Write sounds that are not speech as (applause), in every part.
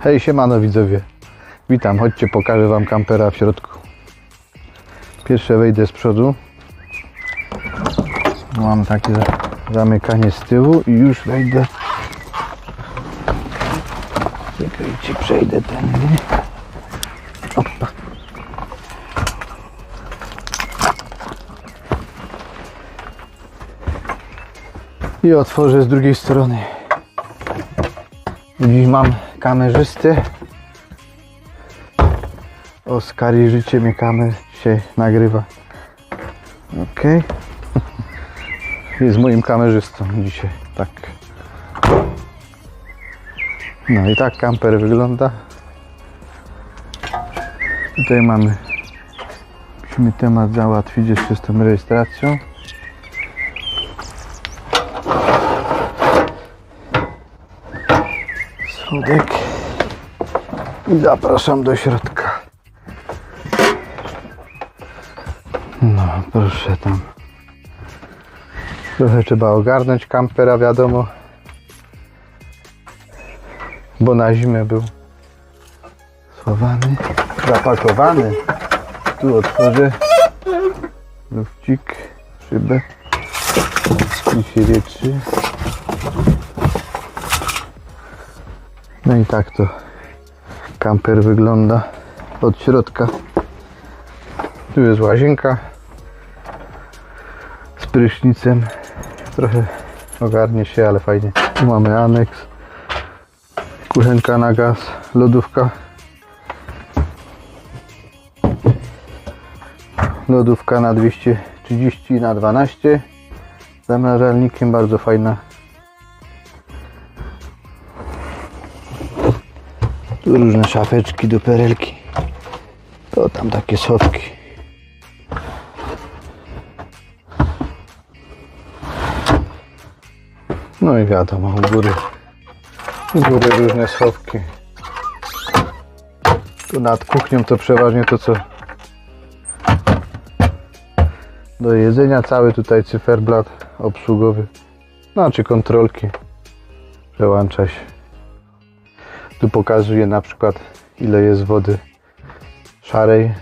Hej, siemano widzowie. Witam, chodźcie, pokażę wam kampera w środku. Pierwsze wejdę z przodu. Mam takie za- zamykanie z tyłu i już wejdę. Czekajcie, przejdę tędy. Opa. I otworzę z drugiej strony. Dziś mam kamerzystę. Oskar i życie mnie kamer nagrywa. Ok. (laughs) Jest moim kamerzystą dzisiaj. Tak. No i tak kamper wygląda. Tutaj mamy. Musimy temat załatwić jeszcze z tą rejestracją. Schodek. I zapraszam do środka. No, proszę tam. Trochę trzeba ogarnąć kampera, wiadomo. Bo na zimę był schowany, zapakowany. Tu otworzę lufcik, szybę i się wietrzy. No i tak to kamper wygląda od środka. Tu jest łazienka z prysznicem. Trochę ogarnie się, ale fajnie. Tu mamy aneks. Kuchenka na gaz, lodówka. Lodówka na 230 na 12 zamrażalnikiem, bardzo fajna. Różne szafeczki do perelki. To tam takie schowki. No i wiadomo, u góry, u góry różne schowki. Tu nad kuchnią to przeważnie to co do jedzenia, cały tutaj cyferblat obsługowy, znaczy kontrolki, przełącza się. Tu pokazuje na przykład ile jest wody szarej.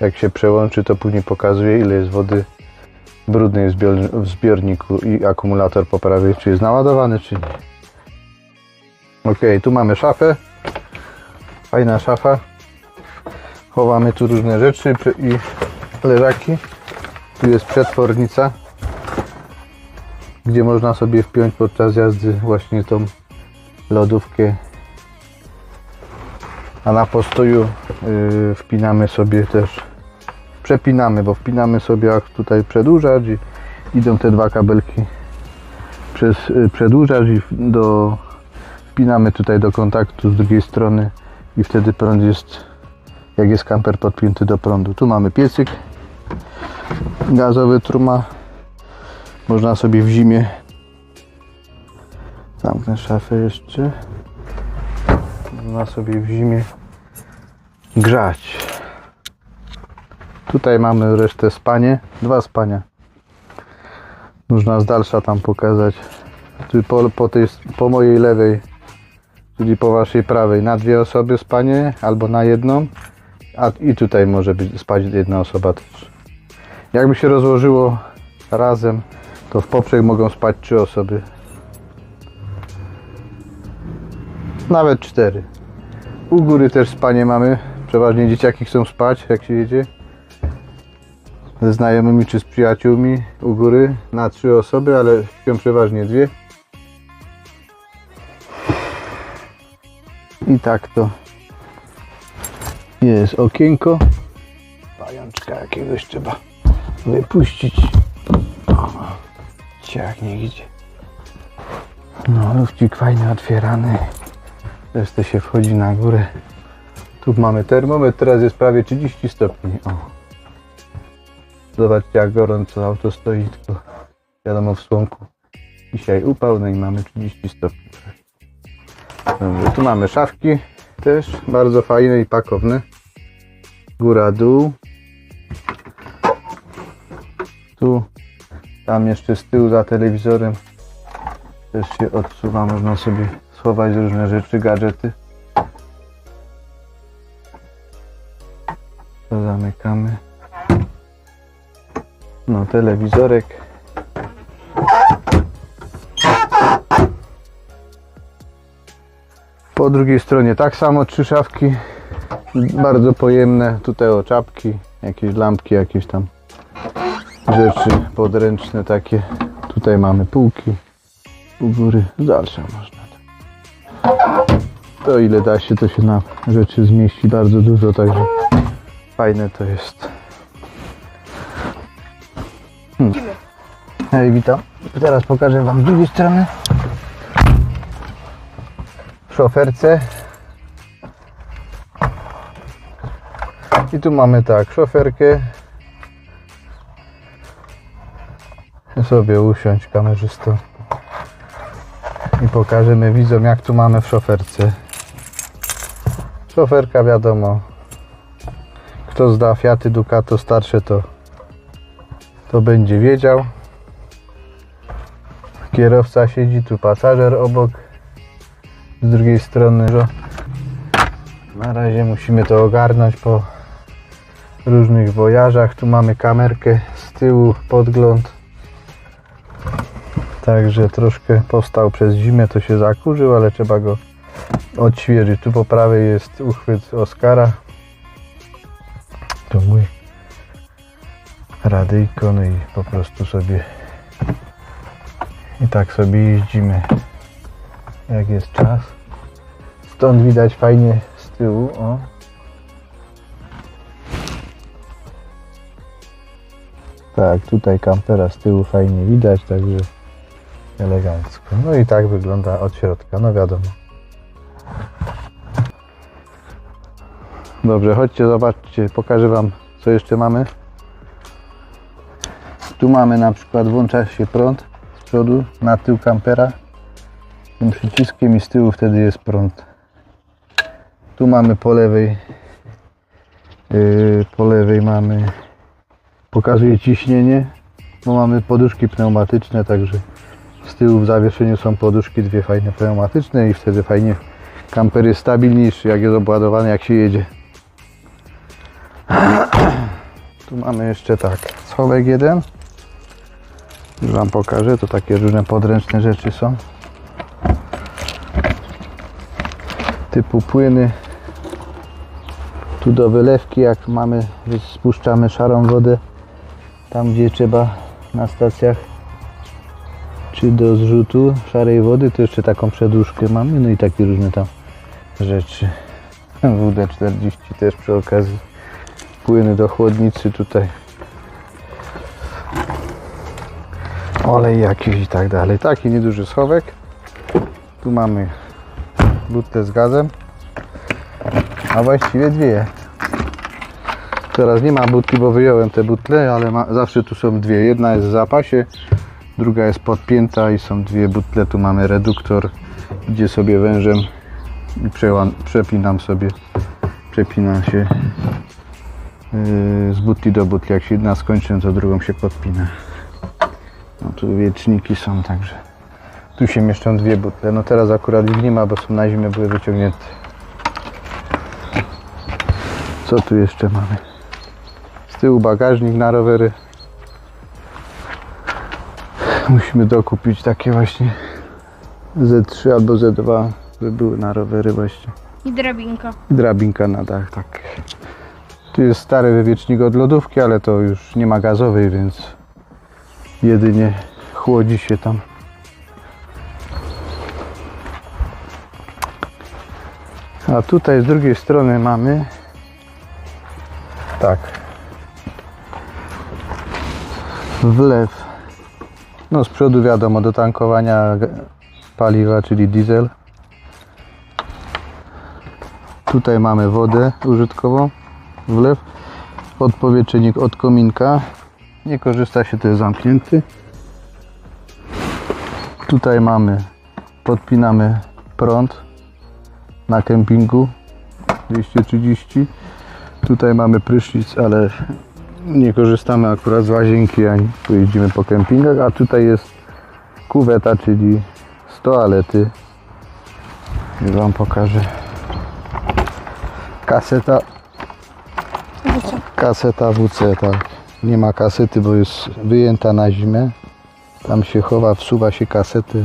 Jak się przełączy, to później pokazuje ile jest wody brudnej w zbior- w zbiorniku i akumulator po prawej, czy jest naładowany, czy nie. Ok, tu mamy szafę. Fajna szafa. Chowamy tu różne rzeczy i leżaki. Tu jest przetwornica, gdzie można sobie wpiąć podczas jazdy właśnie tą lodówkę a na postoju yy, wpinamy sobie też przepinamy, bo wpinamy sobie jak tutaj przedłużacz i idą te dwa kabelki przez yy, i do wpinamy tutaj do kontaktu z drugiej strony i wtedy prąd jest jak jest kamper podpięty do prądu. Tu mamy piecyk gazowy truma można sobie w zimie zamknę szafę jeszcze można sobie w zimie grzać. Tutaj mamy resztę spanie, dwa spania. Można z dalsza tam pokazać. Tu po, po, tej, po mojej lewej, czyli po waszej prawej, na dwie osoby spanie albo na jedną, a i tutaj może być spać jedna osoba też. Jakby się rozłożyło razem, to w poprzek mogą spać trzy osoby. Nawet cztery. U góry też spanie mamy. Przeważnie dzieciaki chcą spać, jak się jedzie. Ze znajomymi czy z przyjaciółmi u góry na trzy osoby, ale śpią przeważnie dwie. I tak to jest okienko. Pajączka jakiegoś trzeba wypuścić. Ciach nie idzie. No, lufcik fajnie otwierany. Resztę się wchodzi na górę. Tu mamy termometr, teraz jest prawie 30 stopni. O. Zobaczcie jak gorąco auto stoi, tylko wiadomo w słonku. Dzisiaj upał, no i mamy 30 stopni. Dobrze, tu mamy szafki też, bardzo fajne i pakowne. Góra, dół. Tu, tam jeszcze z tyłu za telewizorem też się odsuwa, można sobie schować różne rzeczy, gadżety. To zamykamy. No, telewizorek. Po drugiej stronie tak samo trzy szafki. Bardzo pojemne. Tutaj o czapki, jakieś lampki, jakieś tam rzeczy podręczne takie. Tutaj mamy półki. U góry dalsza można. To ile da się, to się na rzeczy zmieści bardzo dużo, także fajne to jest. Hmm. Hej, witam. Teraz pokażę Wam z drugiej strony. W szoferce. I tu mamy tak, szoferkę. Sobie usiąść kamerzysto. Pokażemy widzom jak tu mamy w szoferce. Szoferka wiadomo. Kto zda Fiaty Ducato starsze to to będzie wiedział. Kierowca siedzi, tu pasażer obok. Z drugiej strony na razie musimy to ogarnąć po różnych wojażach. Tu mamy kamerkę z tyłu, podgląd. Także troszkę powstał przez zimę, to się zakurzył, ale trzeba go odświeżyć. Tu po prawej jest uchwyt Oscara. To mój radyjko, no i po prostu sobie i tak sobie jeździmy jak jest czas. Stąd widać fajnie z tyłu, o. Tak, tutaj kampera z tyłu fajnie widać, także elegancko. No i tak wygląda od środka, no wiadomo. Dobrze, chodźcie, zobaczcie, pokażę Wam, co jeszcze mamy. Tu mamy na przykład, włącza się prąd z przodu, na tył kampera. Tym przyciskiem i z tyłu wtedy jest prąd. Tu mamy po lewej, yy, po lewej mamy, pokazuje ciśnienie, bo mamy poduszki pneumatyczne, także z tyłu w zawieszeniu są poduszki dwie fajne pneumatyczne i wtedy fajnie kamper jest stabilniejszy jak jest obładowany jak się jedzie. Tu mamy jeszcze tak, schowek jeden. Już Wam pokażę, to takie różne podręczne rzeczy są. Typu płyny. Tu do wylewki, jak mamy, spuszczamy szarą wodę. Tam gdzie trzeba na stacjach. Czy do zrzutu szarej wody, to jeszcze taką przedłużkę mamy. No i takie różne tam rzeczy. (laughs) WD-40 też przy okazji. Płyny do chłodnicy tutaj. olej jakiś i tak dalej. Taki nieduży schowek. Tu mamy butlę z gazem, a właściwie dwie. Teraz nie ma butli, bo wyjąłem te butle, ale ma, zawsze tu są dwie. Jedna jest w zapasie, druga jest podpięta i są dwie butle. Tu mamy reduktor, idzie sobie wężem i przepinam sobie, przepina się yy, z butli do butli. Jak się jedna skończy, to drugą się podpina. No tu wieczniki są także. Tu się mieszczą dwie butle. No teraz akurat ich nie ma, bo są na zimę były wyciągnięte. Co tu jeszcze mamy? Z tyłu bagażnik na rowery. Musimy dokupić takie właśnie Z3 albo Z2, by były na rowery właśnie. I drabinka. I drabinka na dach, tak. Tu jest stary wywiecznik od lodówki, ale to już nie ma gazowej, więc jedynie chłodzi się tam. A tutaj z drugiej strony mamy tak wlew no z przodu wiadomo do tankowania paliwa, czyli diesel tutaj mamy wodę użytkową wlew odpowietrzenik od kominka nie korzysta się, to jest zamknięty. Tutaj mamy, podpinamy prąd na kempingu 230. Tutaj mamy prysznic, ale nie korzystamy akurat z łazienki, ani pojeździmy po kempingach. A tutaj jest kuweta, czyli z toalety. Już Wam pokażę. Kaseta. Kaseta WC, tak. Nie ma kasety, bo jest wyjęta na zimę. Tam się chowa, wsuwa się kasety.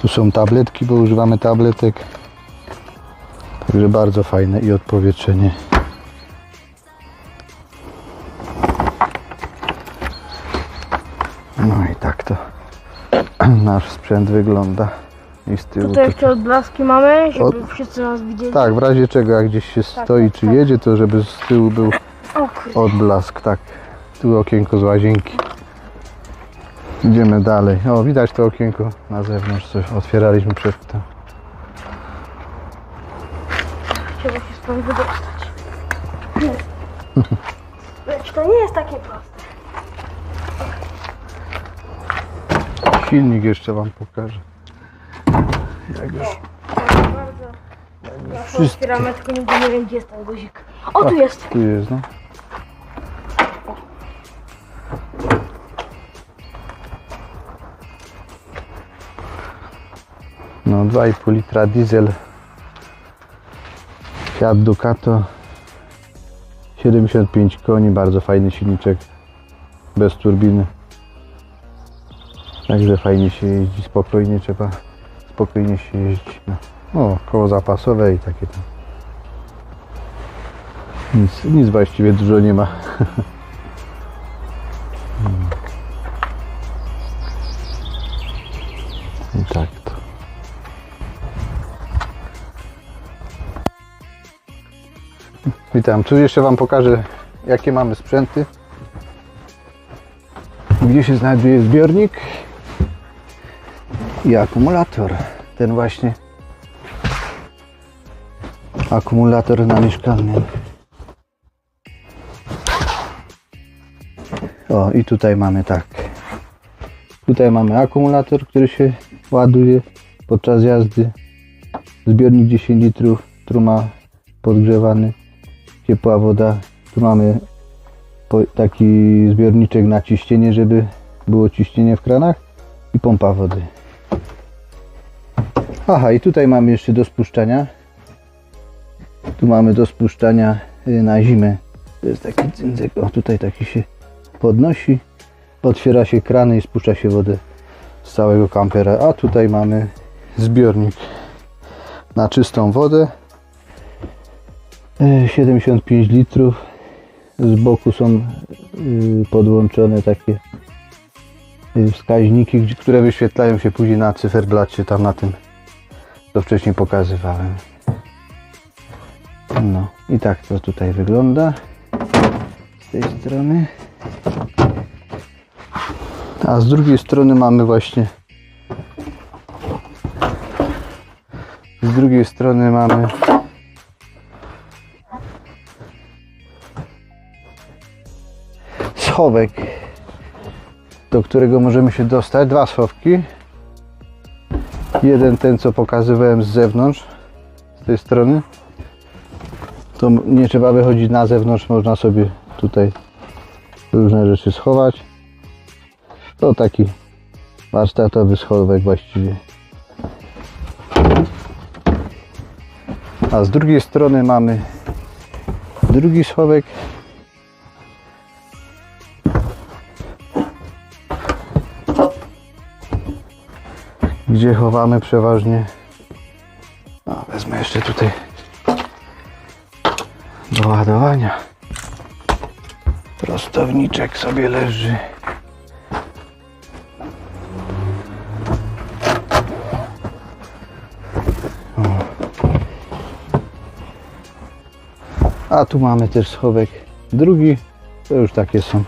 Tu są tabletki, bo używamy tabletek. Także bardzo fajne i odpowietrzenie. (clears throat) nasz sprzęt wygląda. I z tyłu Tutaj to- jeszcze odblaski mamy, żeby Od- wszyscy nas widzieli. Tak, w razie czego jak gdzieś się stoi tak, czy tak. jedzie, to żeby z tyłu był O kurde. odblask, tak. Tu okienko z łazienki. Idziemy dalej. O, widać to okienko na zewnątrz, coś otwieraliśmy przedtem. Trzeba się stąd wydostać. (clears throat) Lecz to nie jest takie proste. Silnik jeszcze Wam pokażę. Jak już. Ja to otwieramy, tylko nigdy nie wiem, gdzie jest ten guzik. O, tu jest. tu jest, no. No 2,5 litra diesel Fiat Ducato 75 koni, bardzo fajny silniczek bez turbiny Także fajnie się jeździ, spokojnie trzeba spokojnie się jeździć no. O, koło zapasowe i takie tam nic, nic właściwie dużo nie ma (laughs) I tak to. Witam. Tu jeszcze Wam pokażę, jakie mamy sprzęty. Gdzie się znajduje zbiornik i akumulator. Ten właśnie akumulator na mieszkalnym. O, i tutaj mamy tak. Tutaj mamy akumulator, który się ładuje podczas jazdy. Zbiornik 10 litrów, truma podgrzewany, ciepła woda. Tu mamy taki zbiorniczek na ciśnienie, żeby było ciśnienie w kranach i pompa wody. Aha, i tutaj mamy jeszcze do spuszczania. Tu mamy do spuszczania y, na zimę. To jest taki cyndzyk. O, tutaj taki się podnosi. Otwiera się krany i spuszcza się wodę z całego kampera. A tutaj mamy zbiornik na czystą wodę. E, 75 litrów. Z boku są y, podłączone takie y, wskaźniki, które wyświetlają się później na cyferblacie, tam na tym, co wcześniej pokazywałem. No i tak to tutaj wygląda z tej strony. A z drugiej strony mamy właśnie z drugiej strony mamy schowek do którego możemy się dostać dwa schowki jeden ten co pokazywałem z zewnątrz z tej strony to nie trzeba wychodzić na zewnątrz można sobie tutaj różne rzeczy schować to taki warsztatowy schowek właściwie. A z drugiej strony mamy drugi schowek. Gdzie chowamy przeważnie. A, wezmę jeszcze tutaj do ładowania. Prostowniczek sobie leży. A tu mamy też schowek drugi. To już takie są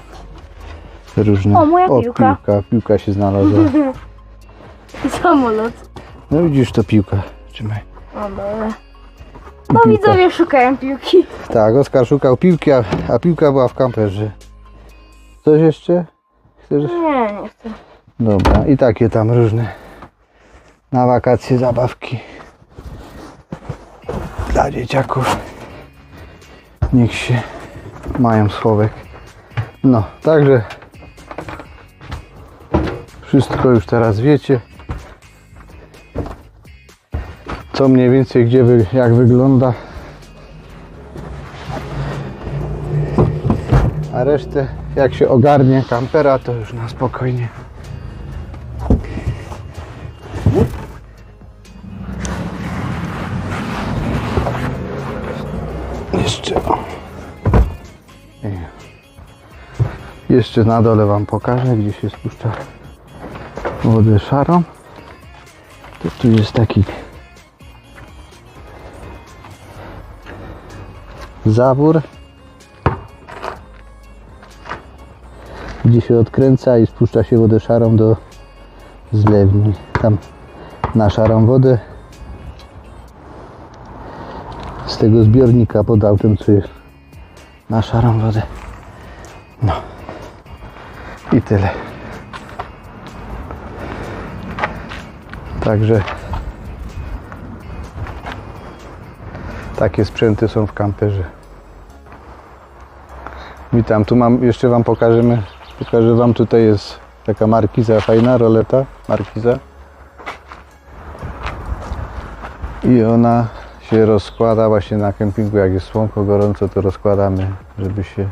różne. O, moja o, piłka. piłka. Piłka się znalazła. (laughs) (laughs) Samolot. No widzisz to piłka. Trzymaj. O, dobra. No piłka. widzowie szukają piłki. Tak, Oskar szukał piłki, a, a piłka była w kamperze. Coś jeszcze? Chcesz? Nie, nie chcę. Dobra, i takie tam różne na wakacje zabawki dla dzieciaków. Niech się mają schowek. No, także wszystko już teraz wiecie. Co mniej więcej gdzie wy, jak wygląda. A resztę, jak się ogarnie kampera, to już na spokojnie. Jeszcze. Jeszcze na dole Wam pokażę, gdzie się spuszcza wodę szarą. To tu jest taki zawór, gdzie się odkręca i spuszcza się wodę szarą do zlewni. Tam na szarą wodę z tego zbiornika pod autem, co jest na szarą wodę. No i tyle. Także takie sprzęty są w kamperze. Witam, tu mam, jeszcze Wam pokażemy, pokażę Wam, tutaj jest taka markiza fajna, roleta, markiza. I ona się rozkłada właśnie na kempingu, jak jest słonko gorąco, to rozkładamy, żeby się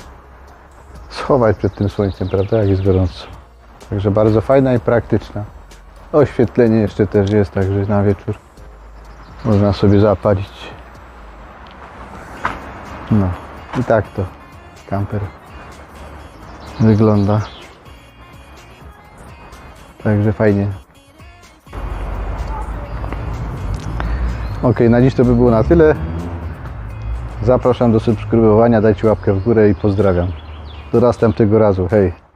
schować przed tym słońcem, prawda, jak jest gorąco. Także bardzo fajna i praktyczna. Oświetlenie jeszcze też jest, także na wieczór można sobie zapalić. No i tak to kamper wygląda. Także fajnie. Ok, na dziś to by było na tyle. Zapraszam do subskrybowania, dajcie łapkę w górę i pozdrawiam. Do następnego razu. Hej!